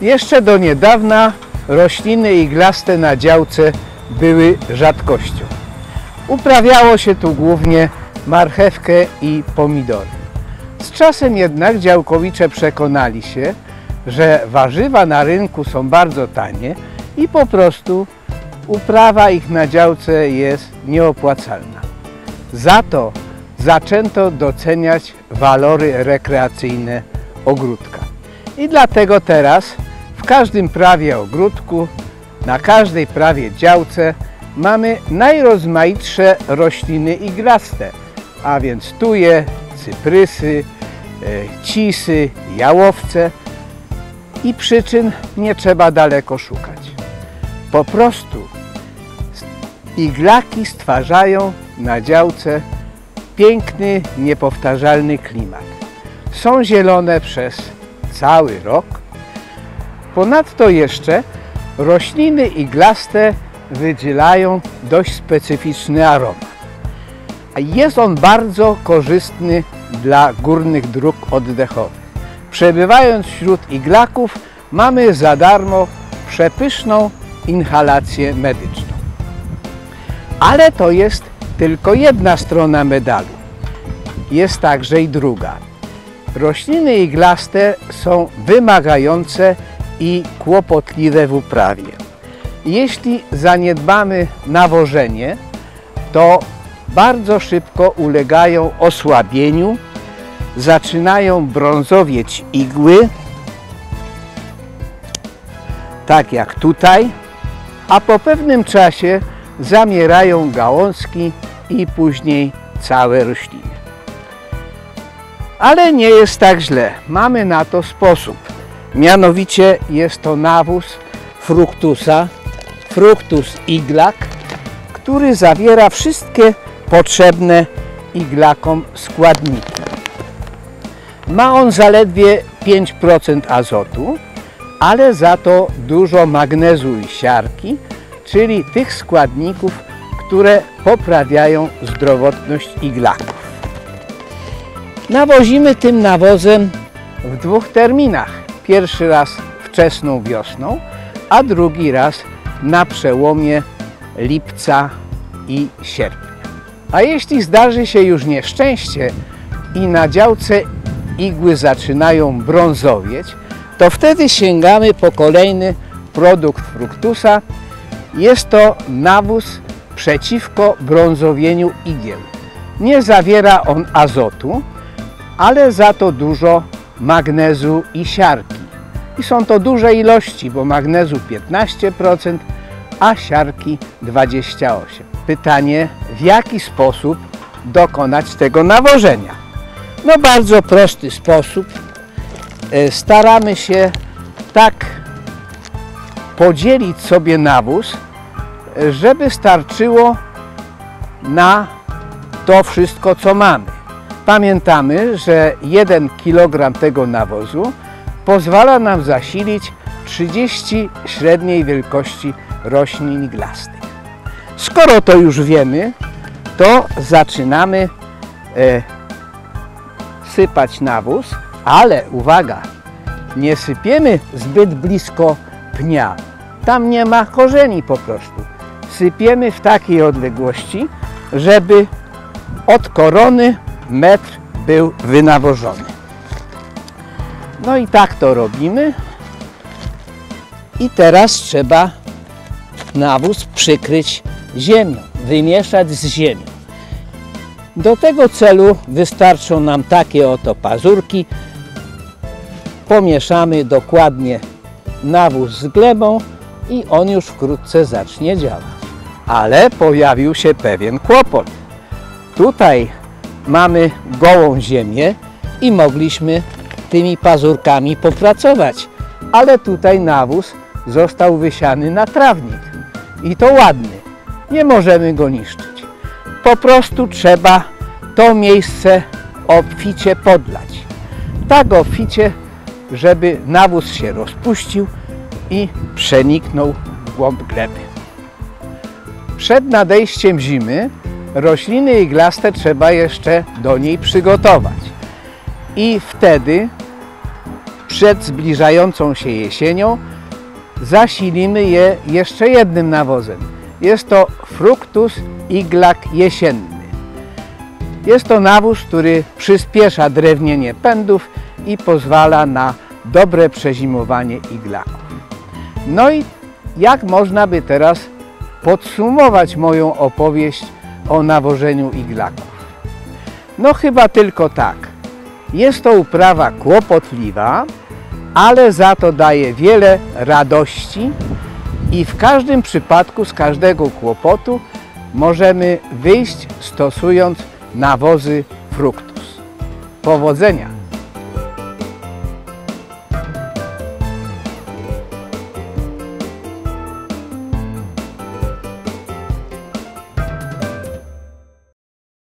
Jeszcze do niedawna rośliny iglaste na działce były rzadkością. Uprawiało się tu głównie marchewkę i pomidory. Z czasem jednak działkowicze przekonali się, że warzywa na rynku są bardzo tanie i po prostu uprawa ich na działce jest nieopłacalna. Za to zaczęto doceniać walory rekreacyjne ogródka. I dlatego teraz każdym prawie ogródku, na każdej prawie działce mamy najrozmaitsze rośliny iglaste, a więc tuje, cyprysy, e, cisy, jałowce i przyczyn nie trzeba daleko szukać. Po prostu iglaki stwarzają na działce piękny, niepowtarzalny klimat. Są zielone przez cały rok. Ponadto jeszcze rośliny iglaste wydzielają dość specyficzny aromat. Jest on bardzo korzystny dla górnych dróg oddechowych. Przebywając wśród iglaków mamy za darmo przepyszną inhalację medyczną. Ale to jest tylko jedna strona medalu. Jest także i druga. Rośliny iglaste są wymagające i kłopotliwe w uprawie. Jeśli zaniedbamy nawożenie, to bardzo szybko ulegają osłabieniu, zaczynają brązowieć igły, tak jak tutaj, a po pewnym czasie zamierają gałązki i później całe rośliny. Ale nie jest tak źle. Mamy na to sposób. Mianowicie jest to nawóz fructusa, fructus iglak, który zawiera wszystkie potrzebne iglakom składniki. Ma on zaledwie 5% azotu, ale za to dużo magnezu i siarki, czyli tych składników, które poprawiają zdrowotność iglaków. Nawozimy tym nawozem w dwóch terminach. Pierwszy raz wczesną wiosną, a drugi raz na przełomie lipca i sierpnia. A jeśli zdarzy się już nieszczęście i na działce igły zaczynają brązowieć, to wtedy sięgamy po kolejny produkt fruktusa. Jest to nawóz przeciwko brązowieniu igieł. Nie zawiera on azotu, ale za to dużo magnezu i siarki. I są to duże ilości, bo magnezu 15%, a siarki 28%. Pytanie, w jaki sposób dokonać tego nawożenia? No bardzo prosty sposób. E, Staramy się tak podzielić sobie nawóz, e, żeby starczyło na to wszystko, co mamy. Pamiętamy, że 1 kg tego nawozu pozwala nam zasilić 30 średniej wielkości roślin iglastych. Skoro to już wiemy, to zaczynamy e, sypać nawóz, ale uwaga, nie sypiemy zbyt blisko pnia. Tam nie ma korzeni po prostu. Sypiemy w takiej odległości, żeby od korony metr był wynawożony. No i tak to robimy. I teraz trzeba nawóz przykryć ziemią, wymieszać z ziemią. Do tego celu wystarczą nam takie oto pazurki. Pomieszamy dokładnie nawóz z glebą i on już wkrótce zacznie działać. Ale pojawił się pewien kłopot. Tutaj mamy gołą ziemię i mogliśmy tymi pazurkami popracować. Ale tutaj nawóz został wysiany na trawnik. I to ładny. Nie możemy go niszczyć. Po prostu trzeba to miejsce obficie podlać. Tak obficie, żeby nawóz się rozpuścił i przeniknął w głąb gleby. Przed nadejściem zimy rośliny iglaste trzeba jeszcze do niej przygotować. I wtedy przed zbliżającą się jesienią zasilimy je jeszcze jednym nawozem. Jest to Fructus iglak jesienny. Jest to nawóz, który przyspiesza drewnienie pędów i pozwala na dobre przezimowanie iglaków. No i jak można by teraz podsumować moją opowieść o nawożeniu iglaków? No chyba tylko tak. Jest to uprawa kłopotliwa, ale za to daje wiele radości i w każdym przypadku z każdego kłopotu możemy wyjść stosując nawozy Fructus. Powodzenia!